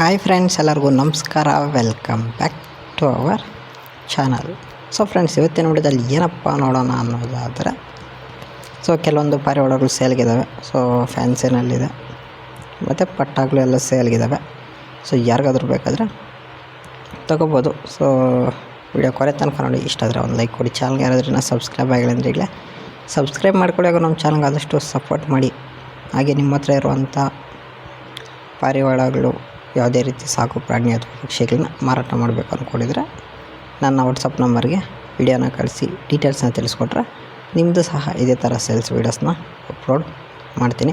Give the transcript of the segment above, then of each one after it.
Hi friends ಎಲ್ಲರಿಗೂ ನಮಸ್ಕಾರ. Welcome back to our channel so friends ಇವತ್ತಿನ ವಿಡಿಯೋದಲ್ಲಿ ಏನಪ್ಪ ನೋಡೋಣ ಅನ್ನೋದಾದರೆ ಸೊ ಕೆಲವೊಂದು ಪಾರಿವಾಳಗಳು ಸೇಲ್ಗಿದ್ದಾವೆ ಸೊ ಫ್ಯಾನ್ಸಿನಲ್ಲಿದೆ ಮತ್ತು ಪಟ್ಟಾಗಳು ಎಲ್ಲ ಸೇಲ್ಗಿದ್ದಾವೆ ಸೊ ಯಾರಿಗಾದ್ರೂ ಬೇಕಾದರೆ ತಗೋಬೋದು. ಸೊ ವಿಡಿಯೋ ಕೊರೆ ತನಕ ನೋಡಿ. ಇಷ್ಟ ಆದರೆ ಒಂದು ಲೈಕ್ ಕೊಡಿ. ಚಾನಲ್ಗೆ ಯಾರಾದ್ರೂ ಸಬ್ಸ್ಕ್ರೈಬ್ ಆಗಿಲ್ಲ ಅಂದರೆ ಈಗಲೇ ಸಬ್ಸ್ಕ್ರೈಬ್ ಮಾಡ್ಕೊಳ್ಳಿ. ನಮ್ಮ ಚಾನಲ್ಗೆ ಆದಷ್ಟು ಸಪೋರ್ಟ್ ಮಾಡಿ. ಹಾಗೆ ನಿಮ್ಮ ಹತ್ರ ಇರುವಂಥ ಪಾರಿವಾಳಗಳು ಯಾವುದೇ ರೀತಿ ಸಾಕು ಪ್ರಾಣಿ ಅಥವಾ ಪಕ್ಷಿಗಳನ್ನ ಮಾರಾಟ ಮಾಡಬೇಕು ಅಂದ್ಕೊಂಡಿದ್ರೆ ನನ್ನ ವಾಟ್ಸಪ್ ನಂಬರ್ಗೆ ವಿಡಿಯೋನ ಕಳಿಸಿ ಡೀಟೇಲ್ಸ್ನ ತಿಳಿಸ್ಕೊಟ್ರೆ ನಿಮ್ಮದು ಸಹ ಇದೇ ಥರ ಸೇಲ್ಸ್ ವೀಡಿಯೋಸ್ನ ಅಪ್ಲೋಡ್ ಮಾಡ್ತೀನಿ.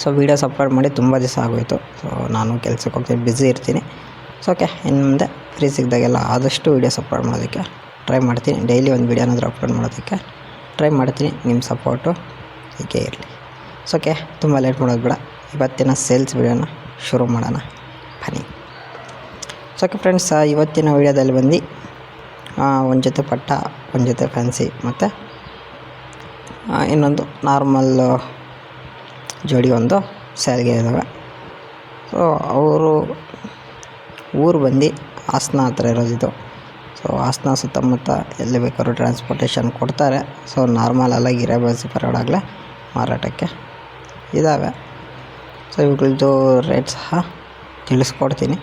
ಸೊ ವೀಡಿಯೋಸ್ ಅಪ್ಲೋಡ್ ಮಾಡಿ ತುಂಬ ದಿವಸ ಆಗೋಯಿತು. ಸೊ ನಾನು ಕೆಲಸಕ್ಕೆ ಹೋಗ್ತೀನಿ ಬ್ಯುಸಿ ಇರ್ತೀನಿ. ಸೊ ಓಕೆ ಇನ್ನು ಮುಂದೆ ಫ್ರೀ ಸಿಕ್ಕಿದಾಗೆಲ್ಲ ಆದಷ್ಟು ವೀಡಿಯೋಸ್ ಅಪ್ಲೋಡ್ ಮಾಡೋದಕ್ಕೆ ಟ್ರೈ ಮಾಡ್ತೀನಿ. ಡೈಲಿ ಒಂದು ವೀಡಿಯೋನಾದರೂ ಅಪ್ಲೋಡ್ ಮಾಡೋದಕ್ಕೆ ಟ್ರೈ ಮಾಡ್ತೀನಿ ನಿಮ್ಮ ಸಪೋರ್ಟು ಹೀಗೆ ಇರಲಿ. ಸೊ ಓಕೆ ತುಂಬ ಲೇಟ್ ಮಾಡೋದು ಬೇಡ. ಇವತ್ತಿನ ಸೇಲ್ಸ್ ವೀಡಿಯೋನ ಶುರು ಮಾಡೋಣ. ಬನ್ನಿ. ಸೊ ಓಕೆ ಫ್ರೆಂಡ್ಸ್ ಇವತ್ತಿನ ವೀಡಿಯೋದಲ್ಲಿ ಬಂದು ಒಂದು ಜೊತೆ ಪಟ್ಟ, ಒಂದು ಜೊತೆ ಫ್ಯಾನ್ಸಿ ಮತ್ತು ಇನ್ನೊಂದು ನಾರ್ಮಲ್ ಜೋಡಿ ಒಂದು ಸ್ಯಾರಿಗೆ ಇದ್ದಾವೆ ಸೊ ಅವರು ಊರು ಬಂದು ಹಾಸನ ಹತ್ರ ಇರೋದಿದ್ದು ಸೊ ಹಾಸನ ಸುತ್ತಮುತ್ತ ಎಲ್ಲಿ ಬೇಕಾದ್ರೂ ಟ್ರಾನ್ಸ್ಪೋರ್ಟೇಷನ್ ಕೊಡ್ತಾರೆ. ಸೊ ನಾರ್ಮಲ್ ಅಲ್ಲ ಬಸ್ ಪರವಾಗಲೇ ಮಾರಾಟಕ್ಕೆ ಇದ್ದಾವೆ ಸೊ ಇವುಗಳದ್ದು ರೇಟ್ ಸಹ ತಿಳಿಸ್ಕೊಡ್ತೀನಿ.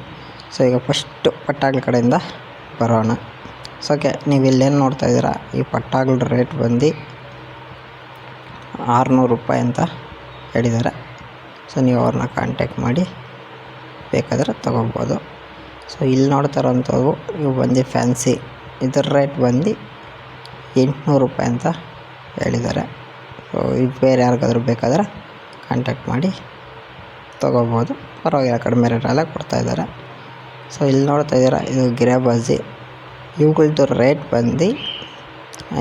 ಸೊ ಈಗ ಫಸ್ಟು ಪಟ್ಟಾಗ್ಲ ಕಡೆಯಿಂದ ಬರೋಣ. ಸೊ ಓಕೆ ನೀವು ಇಲ್ಲೇನು ನೋಡ್ತಾ ಇದ್ದೀರಾ? ಈ ಪಟ್ಟಾಗ್ಲ ರೇಟ್ ಬಂದು ಆರುನೂರು ರೂಪಾಯಿ ಅಂತ ಹೇಳಿದ್ದಾರೆ ಸೊ ನೀವು ಅವ್ರನ್ನ ಕಾಂಟ್ಯಾಕ್ಟ್ ಮಾಡಿ ಬೇಕಾದರೆ ತೊಗೋಬೋದು. ಸೊ ಇಲ್ಲಿ ನೋಡ್ತಾ ಇರೋವಂಥವು ಇವು ಬಂದು ಫ್ಯಾನ್ಸಿ ಇದರ ರೇಟ್ ಬಂದು ಎಂಟುನೂರು ರೂಪಾಯಿ ಅಂತ ಹೇಳಿದ್ದಾರೆ ಸೊ ಇದು ಬೇರೆ ಯಾರಿಗಾದ್ರೂ ಬೇಕಾದರೆ ಕಾಂಟ್ಯಾಕ್ಟ್ ಮಾಡಿ ತೊಗೋಬೋದು ಪರವಾಗಿಲ್ಲ, ಕಡಿಮೆ ರೇಟಲ್ಲೇ ಕೊಡ್ತಾಯಿದ್ದಾರೆ ಸೊ ಇಲ್ಲಿ ನೋಡ್ತಾ ಇದ್ದೀರಾ, ಇದು ಗಿರಾಬಾಜಿ ಇವುಗಳದ್ದು ರೇಟ್ ಬಂದು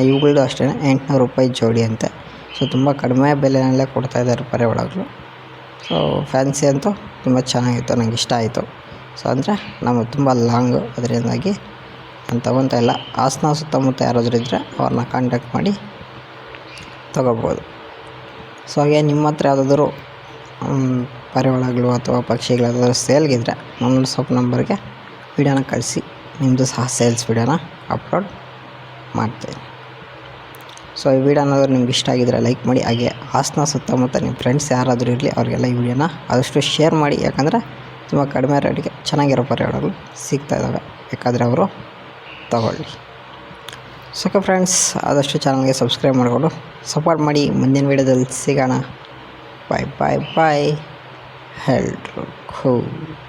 ಇವುಗಳದ್ದು ಅಷ್ಟೇ ಎಂಟುನೂರು ರೂಪಾಯಿ ಜೋಡಿ ಅಂತೆ. ಸೊ ತುಂಬ ಕಡಿಮೆ ಬೆಲೆಯಲ್ಲೇ ಕೊಡ್ತಾಯಿದ್ದಾರೆ ಒಳಗೂ. ಸೊ ಫ್ಯಾನ್ಸಿ ಅಂತೂ ತುಂಬ ಚೆನ್ನಾಗಿತ್ತು ನನಗೆ ಇಷ್ಟ ಆಯಿತು. ಸೊ ಅಂದರೆ ನಮಗೆ ತುಂಬ ಲಾಂಗು ಅದರಿಂದಾಗಿ ನಾನು ತೊಗೊತಾ ಇಲ್ಲ. ಹಾಸನ ಸುತ್ತಮುತ್ತ ಯಾರಾದರೂ ಇದ್ದರೆ ಅವ್ರನ್ನ ಕಾಂಟ್ಯಾಕ್ಟ್ ಮಾಡಿ ತೊಗೋಬೋದು ಸೊ ಹಾಗೆ ನಿಮ್ಮ ಹತ್ರ ಯಾವುದಾದ್ರೂ ಪಾರಿವಾಳಗಳು ಅಥವಾ ಪಕ್ಷಿಗಳು ಯಾವುದಾದ್ರೂ ಸೇಲ್ಗಿದ್ರೆ ನನ್ನ ವಾಟ್ಸಪ್ ನಂಬರ್ಗೆ ವಿಡಿಯೋನ ಕಳಿಸಿ. ನಿಮ್ಮದು ಸಹ ಸೇಲ್ಸ್ ವಿಡಿಯೋನ ಅಪ್ಲೋಡ್ ಮಾಡ್ತೀನಿ. ಸೊ ಈ ವಿಡಿಯೋ ಅನ್ನೋದು ನಿಮ್ಗೆ ಇಷ್ಟ ಆಗಿದ್ರೆ ಲೈಕ್ ಮಾಡಿ. ಹಾಗೆ ಹಾಸನ ಸುತ್ತಮುತ್ತ ನಿಮ್ಮ ಫ್ರೆಂಡ್ಸ್ ಯಾರಾದರೂ ಇರಲಿ, ಅವ್ರಿಗೆಲ್ಲ ಈ ವಿಡಿಯೋನ ಆದಷ್ಟು ಶೇರ್ ಮಾಡಿ. ಯಾಕಂದರೆ ತುಂಬ ಕಡಿಮೆ ರೇಟಿಗೆ ಚೆನ್ನಾಗಿರೋ ಪರಿಹಾರಗಳು ಸಿಗ್ತಾ ಇದ್ದಾವೆ ಬೇಕಾದರೆ ಅವರು ತಗೊಳ್ಳಿ. ಸೊ ಫ್ರೆಂಡ್ಸ್ ಆದಷ್ಟು ಚಾನಲ್ಗೆ ಸಬ್ಸ್ಕ್ರೈಬ್ ಮಾಡಿಕೊಂಡು ಸಪೋರ್ಟ್ ಮಾಡಿ. ಮುಂದಿನ ವಿಡಿಯೋದಲ್ಲಿ ಸಿಗೋಣ. ಬಾಯ್ ಬಾಯ್ ಬಾಯ್ held cold.